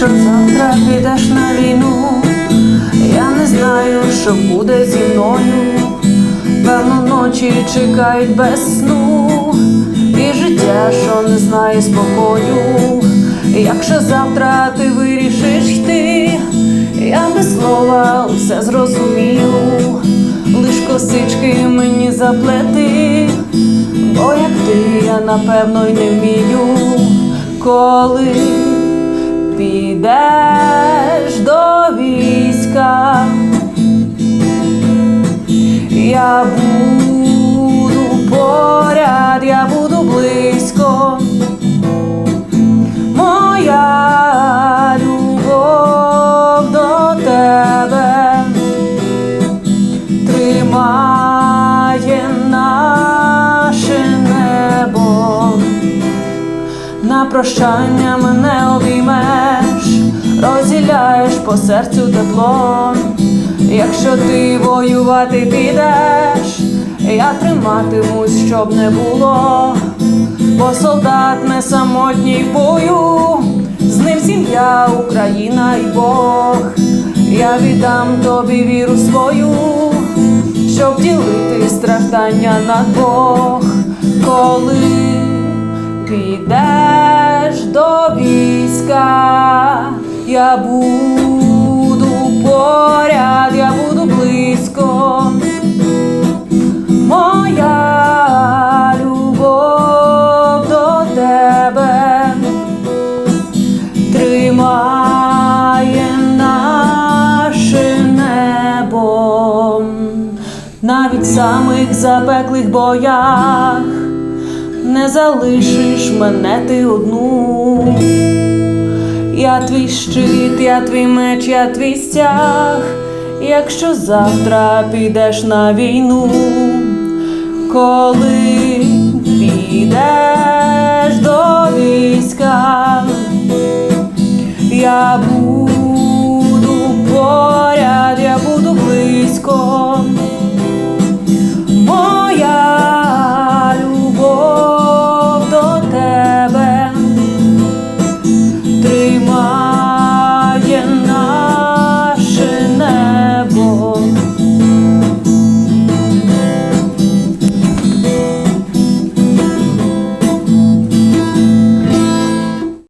Якщо завтра підеш на війну, я не знаю, що буде зі мною. Певно, ночі чекають без сну, і життя, що не знає спокою. Якщо завтра ти вирішиш йти, я без слова усе зрозумію, лиш косички мені заплети, бо як ти я напевно й не вмію, коли підеш до війська. Я буду поряд, я буду близько. Моя любов до тебе тримає наше небо. На прощання мене серцю тепло. Якщо ти воювати підеш, я триматимусь, щоб не було, бо солдат не самотній бою, з ним сім'я, Україна і Бог. Я віддам тобі віру свою, щоб ділити страждання на двох, коли підеш до війська, я буду навіть в самих запеклих боях не залишиш мене ти одну. Я твій щит, я твій меч, я твій стяг, якщо завтра підеш на війну, коли підеш до війська, я буду поряд, я буду близько.